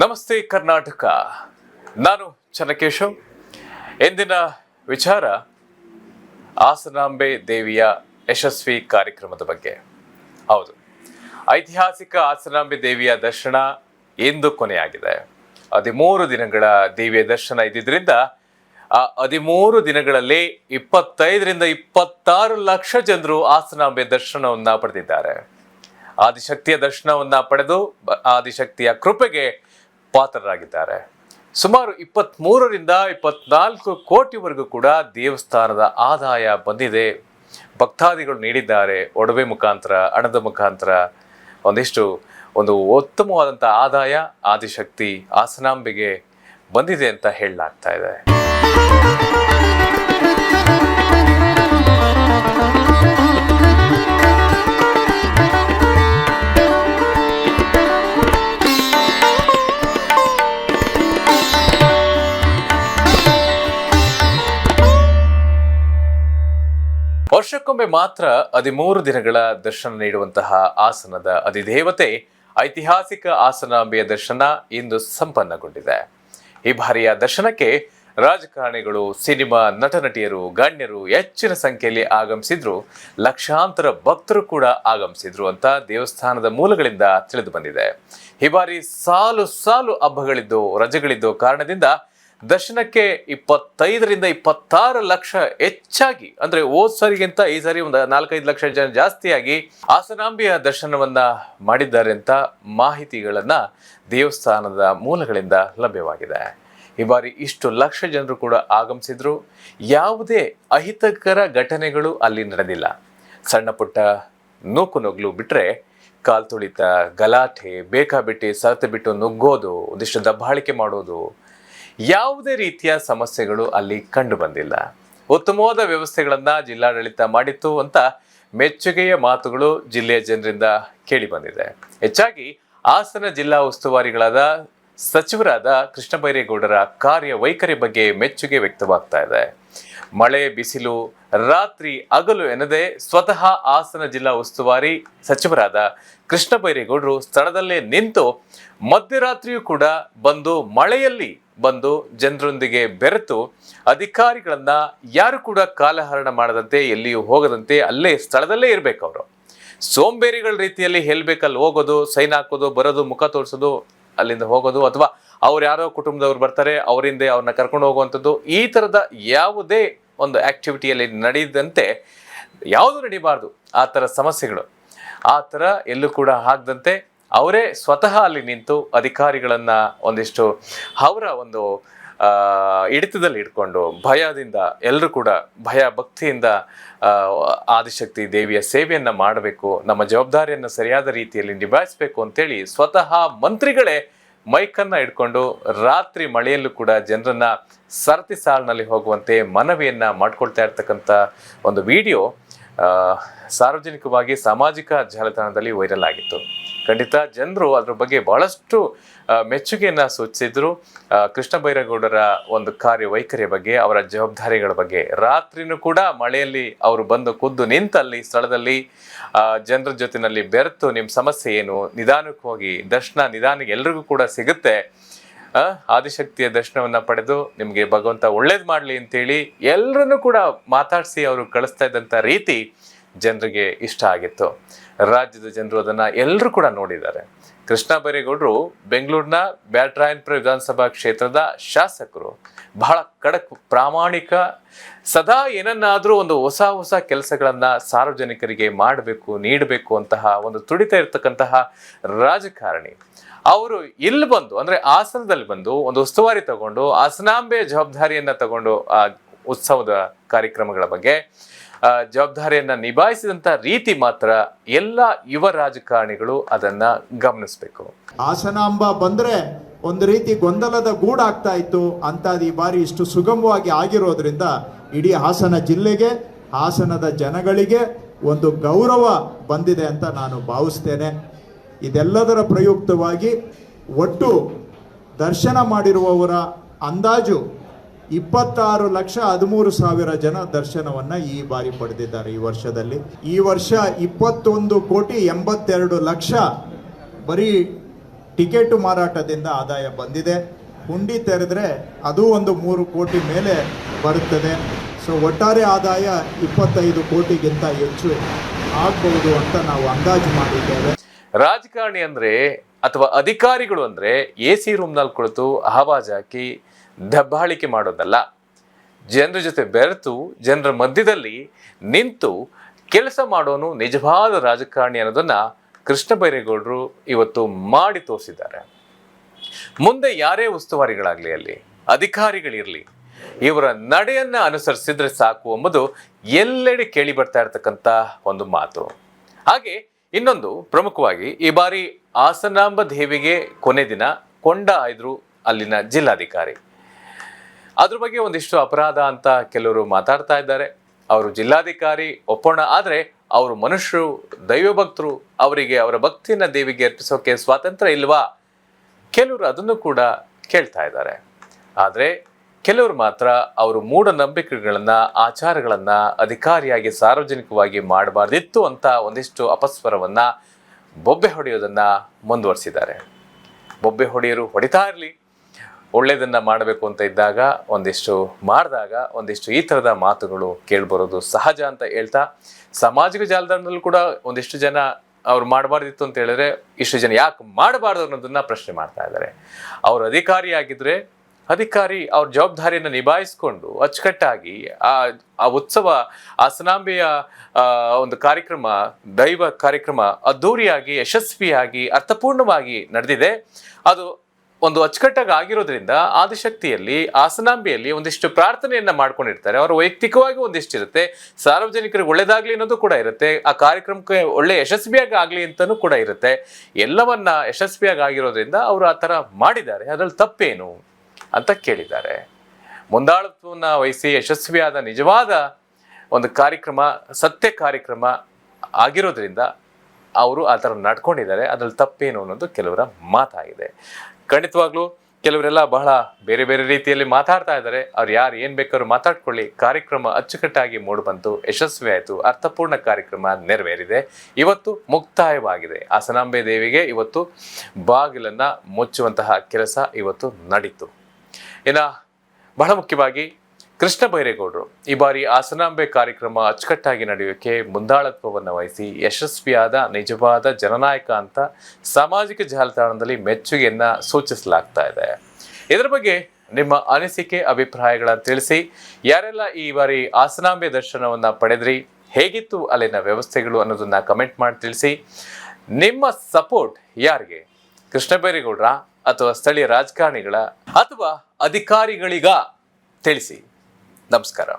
ನಮಸ್ತೆ ಕರ್ನಾಟಕ. ನಾನು ಚನ್ನಕೇಶವ್ ಎಂದಿನ ವಿಚಾರ ಆಸನಾಂಬೆ ದೇವಿಯ ಯಶಸ್ವಿ ಕಾರ್ಯಕ್ರಮದ ಬಗ್ಗೆ. ಹೌದು, ಐತಿಹಾಸಿಕ ಆಸನಾಂಬೆ ದೇವಿಯ ದರ್ಶನ ಎಂದು ಕೊನೆಯಾಗಿದೆ. ಹದಿಮೂರು ದಿನಗಳ ದೇವಿಯ ದರ್ಶನ ಇದ್ದಿದ್ದರಿಂದ ಆ ಹದಿಮೂರು ದಿನಗಳಲ್ಲಿ ಇಪ್ಪತ್ತೈದರಿಂದ ಇಪ್ಪತ್ತಾರು ಲಕ್ಷ ಜನರು ಆಸನಾಂಬೆ ದರ್ಶನವನ್ನು ಪಡೆದಿದ್ದಾರೆ. ಆದಿಶಕ್ತಿಯ ದರ್ಶನವನ್ನು ಪಡೆದು, ಆದಿಶಕ್ತಿಯ ಕೃಪೆಗೆ ಪಾತ್ರರಾಗಿದ್ದಾರೆ. ಸುಮಾರು ಇಪ್ಪತ್ತ್ ಮೂರರಿಂದ ಇಪ್ಪತ್ನಾಲ್ಕು ಕೋಟಿವರೆಗೂ ಕೂಡ ದೇವಸ್ಥಾನದ ಆದಾಯ ಬಂದಿದೆ. ಭಕ್ತಾದಿಗಳು ನೀಡಿದ್ದಾರೆ. ಒಡವೆ ಮುಖಾಂತರ, ಹಣದ ಮುಖಾಂತರ, ಒಂದಿಷ್ಟು ಒಂದು ಉತ್ತಮವಾದಂಥ ಆದಾಯ, ಆದಿಶಕ್ತಿ, ಆಸನಾಂಬೆಗೆ ಬಂದಿದೆ ಅಂತ ಹೇಳಲಾಗ್ತಾ ಇದೆ. ವರ್ಷಕ್ಕೊಮ್ಮೆ ಮಾತ್ರ ಹದಿಮೂರು ದಿನಗಳ ದರ್ಶನ ನೀಡುವಂತಹ ಆಸನದ ಅಧಿದೇವತೆ, ಐತಿಹಾಸಿಕ ಆಸನಾಂಬೆಯ ದರ್ಶನ ಇಂದು ಸಂಪನ್ನಗೊಂಡಿದೆ. ಈ ಬಾರಿಯ ದರ್ಶನಕ್ಕೆ ರಾಜಕಾರಣಿಗಳು, ಸಿನಿಮಾ ನಟ ನಟಿಯರು ಗಣ್ಯರು ಹೆಚ್ಚಿನ ಸಂಖ್ಯೆಯಲ್ಲಿ ಆಗಮಿಸಿದ್ರು. ಲಕ್ಷಾಂತರ ಭಕ್ತರು ಕೂಡ ಆಗಮಿಸಿದ್ರು ಅಂತ ದೇವಸ್ಥಾನದ ಮೂಲಗಳಿಂದ ತಿಳಿದು ಬಂದಿದೆ. ಈ ಬಾರಿ ಸಾಲು ಸಾಲು ಹಬ್ಬಗಳಿದ್ದು, ರಜೆಗಳಿದ್ದು ಕಾರಣದಿಂದ ದರ್ಶನಕ್ಕೆ ಇಪ್ಪತ್ತೈದರಿಂದ ಇಪ್ಪತ್ತಾರು ಲಕ್ಷ ಹೆಚ್ಚಾಗಿ, ಅಂದ್ರೆ ಹೋದ್ ಸರಿಗಿಂತ ಈ ಸರಿ ಒಂದು ನಾಲ್ಕೈದು ಲಕ್ಷ ಜನ ಜಾಸ್ತಿಯಾಗಿ ಹಾಸನಾಂಬಿಯ ದರ್ಶನವನ್ನ ಮಾಡಿದ್ದಾರೆ ಅಂತ ಮಾಹಿತಿಗಳನ್ನ ದೇವಸ್ಥಾನದ ಮೂಲಗಳಿಂದ ಲಭ್ಯವಾಗಿದೆ. ಈ ಬಾರಿ ಇಷ್ಟು ಲಕ್ಷ ಜನರು ಕೂಡ ಆಗಮಿಸಿದ್ರು. ಯಾವುದೇ ಅಹಿತಕರ ಘಟನೆಗಳು ಅಲ್ಲಿ ನಡೆದಿಲ್ಲ. ಸಣ್ಣ ಪುಟ್ಟ ನೂಕು ನುಗ್ಲು ಬಿಟ್ರೆ ಕಾಲ್ ತುಳಿತ ಗಲಾಟೆ, ಬೇಕಾಬಿಟ್ಟಿ ಸರತೆ ಬಿಟ್ಟು ನುಗ್ಗೋದು, ಒಂದಿಷ್ಟು ದಬ್ಬಾಳಿಕೆ ಮಾಡೋದು ಯಾವುದೇ ರೀತಿಯ ಸಮಸ್ಯೆಗಳು ಅಲ್ಲಿ ಕಂಡು ಬಂದಿಲ್ಲ. ಉತ್ತಮವಾದ ವ್ಯವಸ್ಥೆಗಳನ್ನು ಜಿಲ್ಲಾಡಳಿತ ಮಾಡಿತ್ತು ಅಂತ ಮೆಚ್ಚುಗೆಯ ಮಾತುಗಳು ಜಿಲ್ಲೆಯ ಜನರಿಂದ ಕೇಳಿ ಬಂದಿದೆ. ಹೆಚ್ಚಾಗಿ ಹಾಸನ ಜಿಲ್ಲಾ ಉಸ್ತುವಾರಿಗಳಾದ ಸಚಿವರಾದ ಕೃಷ್ಣ ಬೈರೇಗೌಡರ ಕಾರ್ಯ ವೈಖರಿ ಬಗ್ಗೆ ಮೆಚ್ಚುಗೆ ವ್ಯಕ್ತವಾಗ್ತಾ ಇದೆ. ಮಳೆ, ಬಿಸಿಲು, ರಾತ್ರಿ ಹಗಲು ಎನ್ನದೆ ಸ್ವತಃ ಹಾಸನ ಜಿಲ್ಲಾ ಉಸ್ತುವಾರಿ ಸಚಿವರಾದ ಕೃಷ್ಣ ಬೈರೇಗೌಡರು ಸ್ಥಳದಲ್ಲೇ ನಿಂತು ಮಧ್ಯರಾತ್ರಿಯೂ ಕೂಡ ಬಂದು ಮಳೆಯಲ್ಲಿ ಬಂದು ಜನರೊಂದಿಗೆ ಬೆರೆತು ಅಧಿಕಾರಿಗಳನ್ನ ಯಾರು ಕೂಡ ಕಾಲಹರಣ ಮಾಡದಂತೆ ಎಲ್ಲಿಯೂ ಹೋಗದಂತೆ ಅಲ್ಲೇ ಸ್ಥಳದಲ್ಲೇ ಇರಬೇಕು ಅವರು. ಸೋಂಬೇರಿಗಳ ರೀತಿಯಲ್ಲಿ ಹೇಳ್ಬೇಕಲ್ಲಿ ಹೋಗೋದು, ಸೈನ್ ಹಾಕೋದು, ಬರೋದು, ಮುಖ ತೋರಿಸೋದು, ಅಲ್ಲಿಂದ ಹೋಗೋದು ಅಥವಾ ಅವ್ರು ಯಾರೋ ಕುಟುಂಬದವ್ರು ಬರ್ತಾರೆ ಅವರಿಂದ ಅವ್ರನ್ನ ಕರ್ಕೊಂಡು ಹೋಗುವಂಥದ್ದು ಈ ಥರದ ಯಾವುದೇ ಒಂದು ಆ್ಯಕ್ಟಿವಿಟಿಯಲ್ಲಿ ನಡೆಯದಂತೆ ಯಾವುದು ನಡೀಬಾರ್ದು. ಆ ಥರ ಸಮಸ್ಯೆಗಳು. ಆ ಥರ ಎಲ್ಲೂ ಕೂಡ ಆಗದಂತೆ ಅವರೇ ಸ್ವತಃ ಅಲ್ಲಿ ನಿಂತು ಅಧಿಕಾರಿಗಳನ್ನ ಒಂದಿಷ್ಟು ಅವರ ಒಂದು ಹಿಡಿತದಲ್ಲಿ ಇಟ್ಕೊಂಡು ಭಯದಿಂದ ಎಲ್ಲರೂ ಕೂಡ ಭಯ ಭಕ್ತಿಯಿಂದ ಆದಿಶಕ್ತಿ ದೇವಿಯ ಸೇವೆಯನ್ನು ಮಾಡಬೇಕು, ನಮ್ಮ ಜವಾಬ್ದಾರಿಯನ್ನು ಸರಿಯಾದ ರೀತಿಯಲ್ಲಿ ನಿಭಾಯಿಸಬೇಕು ಅಂತೇಳಿ ಸ್ವತಃ ಮಂತ್ರಿಗಳೇ ಮೈಕನ್ನ ಇಟ್ಕೊಂಡು ರಾತ್ರಿ ಮಳೆಯಲ್ಲೂ ಕೂಡ ಜನರನ್ನ ಸರತಿ ಸಾಲಿನಲ್ಲಿ ಹೋಗುವಂತೆ ಮನವಿಯನ್ನ ಮಾಡ್ಕೊಳ್ತಾ ಇರ್ತಕ್ಕಂಥ ಒಂದು ವಿಡಿಯೋ ಸಾರ್ವಜನಿಕವಾಗಿ ಸಾಮಾಜಿಕ ಜಾಲತಾಣದಲ್ಲಿ ವೈರಲ್ ಆಗಿತ್ತು. ಖಂಡಿತ ಜನರು ಅದ್ರ ಬಗ್ಗೆ ಬಹಳಷ್ಟು ಮೆಚ್ಚುಗೆಯನ್ನು ಸೂಚಿಸಿದ್ರು. ಕೃಷ್ಣ ಬೈರೇಗೌಡರ ಒಂದು ಕಾರ್ಯವೈಖರಿಯ ಬಗ್ಗೆ, ಅವರ ಜವಾಬ್ದಾರಿಗಳ ಬಗ್ಗೆ. ರಾತ್ರಿನೂ ಕೂಡ ಮಳೆಯಲ್ಲಿ ಅವರು ಬಂದು ಖುದ್ದು ನಿಂತಲ್ಲಿ, ಸ್ಥಳದಲ್ಲಿ ಜನರ ಜೊತೆನಲ್ಲಿ ಬೆರೆತು ನಿಮ್ಮ ಸಮಸ್ಯೆ ಏನು? ನಿಧಾನಕ್ಕೆ ಹೋಗಿ ದರ್ಶನ ನಿಧಾನಕ್ಕೆ ಎಲ್ರಿಗೂ ಕೂಡ ಸಿಗುತ್ತೆ. ಆದಿಶಕ್ತಿಯ ದರ್ಶನವನ್ನ ಪಡೆದು ನಿಮಗೆ ಭಗವಂತ ಒಳ್ಳೇದು ಮಾಡ್ಲಿ ಅಂತೇಳಿ ಎಲ್ಲರನ್ನು ಕೂಡ ಮಾತಾಡಿಸಿ ಅವರು ಕಳಿಸ್ತಾ ಇದ್ದಂಥ ರೀತಿ ಜನರಿಗೆ ಇಷ್ಟ ಆಗಿತ್ತು. ರಾಜ್ಯದ ಜನರು ಅದನ್ನ ಎಲ್ಲರೂ ಕೂಡ ನೋಡಿದ್ದಾರೆ. ಕೃಷ್ಣ ಬೈರೇಗೌಡರು ಬೆಂಗಳೂರಿನ ಬ್ಯಾಟ್ರಾಯನ್ಪುರ ವಿಧಾನಸಭಾ ಕ್ಷೇತ್ರದ ಶಾಸಕರು. ಬಹಳ ಕಡಕ್ ಪ್ರಾಮಾಣಿಕ, ಸದಾ ಏನನ್ನಾದರೂ ಒಂದು ಹೊಸ ಹೊಸ ಕೆಲಸಗಳನ್ನು ಸಾರ್ವಜನಿಕರಿಗೆ ಮಾಡಬೇಕು, ನೀಡಬೇಕು ಅಂತಹ ಒಂದು ತುಡಿತ ಇರತಕ್ಕಂತಹ ರಾಜಕಾರಣಿ. ಅವರು ಇಲ್ಲಿ ಬಂದು, ಅಂದರೆ ಆಸನದಲ್ಲಿ ಬಂದು ಒಂದು ಉಸ್ತುವಾರಿ ತಗೊಂಡು ಆಸನಾಂಬೆಯ ಜವಾಬ್ದಾರಿಯನ್ನು ತಗೊಂಡು ಆ ಉತ್ಸವದ ಕಾರ್ಯಕ್ರಮಗಳ ಬಗ್ಗೆ ಜವಾಬ್ದಾರಿಯನ್ನ ನಿಭಾಯಿಸಿದಂತ ರೀತಿ ಮಾತ್ರ ಎಲ್ಲ ಯುವ ರಾಜಕಾರಣಿಗಳು ಅದನ್ನ ಗಮನಿಸಬೇಕು. ಹಾಸನಾಂಬ ಬಂದ್ರೆ ಒಂದು ರೀತಿ ಗೊಂದಲದ ಗೂಡಾಗ್ತಾ ಇತ್ತು. ಅಂಥದ್ದು ಈ ಬಾರಿ ಇಷ್ಟು ಸುಗಮವಾಗಿ ಆಗಿರೋದ್ರಿಂದ ಇಡೀ ಹಾಸನ ಜಿಲ್ಲೆಗೆ, ಹಾಸನದ ಜನಗಳಿಗೆ ಒಂದು ಗೌರವ ಬಂದಿದೆ ಅಂತ ನಾನು ಭಾವಿಸ್ತೇನೆ. ಇದೆಲ್ಲದರ ಪ್ರಯುಕ್ತವಾಗಿ ಒಟ್ಟು ದರ್ಶನ ಮಾಡಿರುವವರ ಅಂದಾಜು ಇಪ್ಪತ್ತಾರು ಲಕ್ಷ ಹದಿಮೂರು ಸಾವಿರ ಜನ ದರ್ಶನವನ್ನ ಈ ಬಾರಿ ಪಡೆದಿದ್ದಾರೆ ಈ ವರ್ಷದಲ್ಲಿ. ಈ ವರ್ಷ ಇಪ್ಪತ್ತೊಂದು ಕೋಟಿ ಎಂಬತ್ತೆರಡು ಲಕ್ಷ ಬರೀ ಟಿಕೆಟು ಮಾರಾಟದಿಂದ ಆದಾಯ ಬಂದಿದೆ. ಹುಂಡಿ ತೆರೆದ್ರೆ ಅದು ಒಂದು ಮೂರು ಕೋಟಿ ಮೇಲೆ ಬರುತ್ತದೆ. ಸೊ ಒಟ್ಟಾರೆ ಆದಾಯ ಇಪ್ಪತ್ತೈದು ಕೋಟಿಗಿಂತ ಹೆಚ್ಚು ಆಗಬಹುದು ಅಂತ ನಾವು ಅಂದಾಜು ಮಾಡಿದ್ದೇವೆ. ರಾಜಕಾರಣಿ ಅಂದ್ರೆ ಅಥವಾ ಅಧಿಕಾರಿಗಳು ಅಂದ್ರೆ ಎ ಸಿ ರೂಮ್ನಲ್ಲಿ ಕುಳಿತು ಆವಾಜ್ ಹಾಕಿ ದಬ್ಬಾಳಿಕೆ ಮಾಡೋದಲ್ಲ. ಜನರ ಜೊತೆ ಬೆರೆತು, ಜನರ ಮಧ್ಯದಲ್ಲಿ ನಿಂತು ಕೆಲಸ ಮಾಡೋನು ನಿಜವಾದ ರಾಜಕಾರಣಿ ಅನ್ನೋದನ್ನ ಕೃಷ್ಣ ಬೈರೇಗೌಡರು ಇವತ್ತು ಮಾಡಿ ತೋರಿಸಿದ್ದಾರೆ. ಮುಂದೆ ಯಾರೇ ಉಸ್ತುವಾರಿಗಳಾಗಲಿ ಅಲ್ಲಿ, ಅಧಿಕಾರಿಗಳಿರಲಿ, ಇವರ ನಡೆಯನ್ನ ಅನುಸರಿಸಿದ್ರೆ ಸಾಕು ಎಂಬುದು ಎಲ್ಲೆಡೆ ಕೇಳಿ ಬರ್ತಾ ಇರತಕ್ಕಂತ ಒಂದು ಮಾತು. ಹಾಗೆ ಇನ್ನೊಂದು ಪ್ರಮುಖವಾಗಿ ಈ ಬಾರಿ ಆಸನಾಂಬ ದೇವಿಗೆ ಕೊನೆ ದಿನ ಕೊಂಡ ಆಯ್ದ್ರು ಅಲ್ಲಿನ ಜಿಲ್ಲಾಧಿಕಾರಿ. ಅದ್ರ ಬಗ್ಗೆ ಒಂದಿಷ್ಟು ಅಪರಾಧ ಅಂತ ಕೆಲವರು ಮಾತಾಡ್ತಾ ಇದ್ದಾರೆ. ಅವರು ಜಿಲ್ಲಾಧಿಕಾರಿ ಒಪ್ಪೋಣ, ಆದರೆ ಅವರು ಮನುಷ್ಯರು, ದೈವಭಕ್ತರು, ಅವರಿಗೆ ಅವರ ಭಕ್ತಿಯನ್ನ ದೇವಿಗೆ ಅರ್ಪಿಸೋಕೆ ಸ್ವಾತಂತ್ರ್ಯ ಇಲ್ವಾ? ಕೆಲವರು ಅದನ್ನು ಕೂಡ ಕೇಳ್ತಾ ಇದ್ದಾರೆ. ಆದರೆ ಕೆಲವರು ಮಾತ್ರ ಅವರು ಮೂಢನಂಬಿಕೆಗಳನ್ನು, ಆಚಾರಗಳನ್ನು ಅಧಿಕಾರಿಯಾಗಿ, ಸಾರ್ವಜನಿಕವಾಗಿ ಮಾಡಬಾರ್ದಿತ್ತು ಅಂತ ಒಂದಿಷ್ಟು ಅಪಸ್ವರವನ್ನ ಬೊಬ್ಬೆ ಹೊಡೆಯೋದನ್ನು ಮುಂದುವರಿಸಿದ್ದಾರೆ. ಬೊಬ್ಬೆ ಹೊಡೆಯರು ಹೊಡಿತಾ ಇರಲಿ. ಒಳ್ಳೇದನ್ನ ಮಾಡಬೇಕು ಅಂತ ಇದ್ದಾಗ ಒಂದಿಷ್ಟು ಮಾಡಿದಾಗ ಒಂದಿಷ್ಟು ಈ ಥರದ ಮಾತುಗಳು ಕೇಳಿಬರೋದು ಸಹಜ ಅಂತ ಹೇಳ್ತಾ ಸಾಮಾಜಿಕ ಜಾಲತಾಣದಲ್ಲೂ ಕೂಡ ಒಂದಿಷ್ಟು ಜನ ಅವ್ರು ಮಾಡಬಾರ್ದಿತ್ತು ಅಂತ ಹೇಳಿದ್ರೆ ಇಷ್ಟು ಜನ ಯಾಕೆ ಮಾಡಬಾರ್ದು ಅನ್ನೋದನ್ನ ಪ್ರಶ್ನೆ ಮಾಡ್ತಾ ಇದ್ದಾರೆ. ಅವ್ರು ಅಧಿಕಾರಿ ಆಗಿದ್ರೆ ಅಧಿಕಾರಿ ಅವ್ರ ಜವಾಬ್ದಾರಿಯನ್ನು ನಿಭಾಯಿಸ್ಕೊಂಡು ಅಚ್ಚುಕಟ್ಟಾಗಿ ಆ ಆ ಉತ್ಸವ ಆ, ಒಂದು ಕಾರ್ಯಕ್ರಮ ದೈವ ಕಾರ್ಯಕ್ರಮ ಅದ್ಧೂರಿಯಾಗಿ ಯಶಸ್ವಿಯಾಗಿ ಅರ್ಥಪೂರ್ಣವಾಗಿ ನಡೆದಿದೆ. ಅದು ಒಂದು ಅಚ್ಚುಕಟ್ಟಾಗಿ ಆಗಿರೋದ್ರಿಂದ ಆದಿಶಕ್ತಿಯಲ್ಲಿ, ಆಸನಾಂಬಿಯಲ್ಲಿ ಒಂದಿಷ್ಟು ಪ್ರಾರ್ಥನೆಯನ್ನ ಮಾಡ್ಕೊಂಡಿರ್ತಾರೆ. ಅವರ ವೈಯಕ್ತಿಕವಾಗಿ ಒಂದಿಷ್ಟು ಇರುತ್ತೆ. ಸಾರ್ವಜನಿಕರಿಗೆ ಒಳ್ಳೇದಾಗ್ಲಿ ಅನ್ನೋದು ಕೂಡ ಇರುತ್ತೆ. ಆ ಕಾರ್ಯಕ್ರಮಕ್ಕೆ ಒಳ್ಳೆ ಯಶಸ್ವಿಯಾಗಿ ಆಗ್ಲಿ ಅಂತಾನೂ ಕೂಡ ಇರುತ್ತೆ. ಎಲ್ಲವನ್ನ ಯಶಸ್ವಿಯಾಗಿ ಆಗಿರೋದ್ರಿಂದ ಅವರು ಆ ಥರ ಮಾಡಿದ್ದಾರೆ. ಅದ್ರಲ್ಲಿ ತಪ್ಪೇನು ಅಂತ ಕೇಳಿದ್ದಾರೆ. ಮುಂದಾಳತ್ವವನ್ನು ವಹಿಸಿ ಯಶಸ್ವಿಯಾದ ನಿಜವಾದ ಒಂದು ಕಾರ್ಯಕ್ರಮ, ಸತ್ಯ ಕಾರ್ಯಕ್ರಮ ಆಗಿರೋದ್ರಿಂದ ಅವರು ಆ ಥರ ನಡ್ಕೊಂಡಿದ್ದಾರೆ ಅದ್ರಲ್ಲಿ ತಪ್ಪೇನು ಅನ್ನೋದು ಕೆಲವರ ಮಾತಾಗಿದೆ. ಖಂಡಿತವಾಗ್ಲೂ ಕೆಲವರೆಲ್ಲ ಬಹಳ ಬೇರೆ ಬೇರೆ ರೀತಿಯಲ್ಲಿ ಮಾತಾಡ್ತಾ ಇದ್ದಾರೆ. ಅವ್ರು ಯಾರು, ಏನು ಬೇಕಾದ್ರು ಮಾತಾಡ್ಕೊಳ್ಳಿ. ಕಾರ್ಯಕ್ರಮ ಅಚ್ಚುಕಟ್ಟಾಗಿ ಮೂಡಿಬಂತು ಯಶಸ್ವಿ ಆಯಿತು ಅರ್ಥಪೂರ್ಣ ಕಾರ್ಯಕ್ರಮ ನೆರವೇರಿದೆ. ಇವತ್ತು ಮುಕ್ತಾಯವಾಗಿದೆ. ಆಸನಾಂಬೆ ದೇವಿಗೆ ಇವತ್ತು ಬಾಗಿಲನ್ನ ಮುಚ್ಚುವಂತಹ ಕೆಲಸ ಇವತ್ತು ನಡೀತು. ಇನ್ನ ಬಹಳ ಮುಖ್ಯವಾಗಿ ಕೃಷ್ಣ ಬೈರೇಗೌಡರು ಈ ಬಾರಿ ಹಾಸನಾಂಬೆ ಕಾರ್ಯಕ್ರಮ ಅಚ್ಚುಕಟ್ಟಾಗಿ ನಡೆಯೋಕೆ ಮುಂದಾಳತ್ವವನ್ನು ವಹಿಸಿ ಯಶಸ್ವಿಯಾದ, ನಿಜವಾದ ಜನನಾಯಕ ಅಂತ ಸಾಮಾಜಿಕ ಜಾಲತಾಣದಲ್ಲಿ ಮೆಚ್ಚುಗೆಯನ್ನ ಸೂಚಿಸಲಾಗ್ತಾ ಇದೆ. ಇದರ ಬಗ್ಗೆ ನಿಮ್ಮ ಅನಿಸಿಕೆ, ಅಭಿಪ್ರಾಯಗಳನ್ನು ತಿಳಿಸಿ, ಯಾರೆಲ್ಲ ಈ ಬಾರಿ ಹಾಸನಾಂಬೆ ದರ್ಶನವನ್ನ ಪಡೆದ್ರಿ, ಹೇಗಿತ್ತು ಅಲ್ಲಿನ ವ್ಯವಸ್ಥೆಗಳು ಅನ್ನೋದನ್ನ ಕಮೆಂಟ್ ಮಾಡಿ ತಿಳಿಸಿ. ನಿಮ್ಮ ಸಪೋರ್ಟ್ ಯಾರಿಗೆ? ಕೃಷ್ಣ ಬೈರೇಗೌಡ್ರ ಅಥವಾ ಸ್ಥಳೀಯ ರಾಜಕಾರಣಿಗಳ ಅಥವಾ ಅಧಿಕಾರಿಗಳಿಗ ತಿಳಿಸಿ. ನಮಸ್ಕಾರ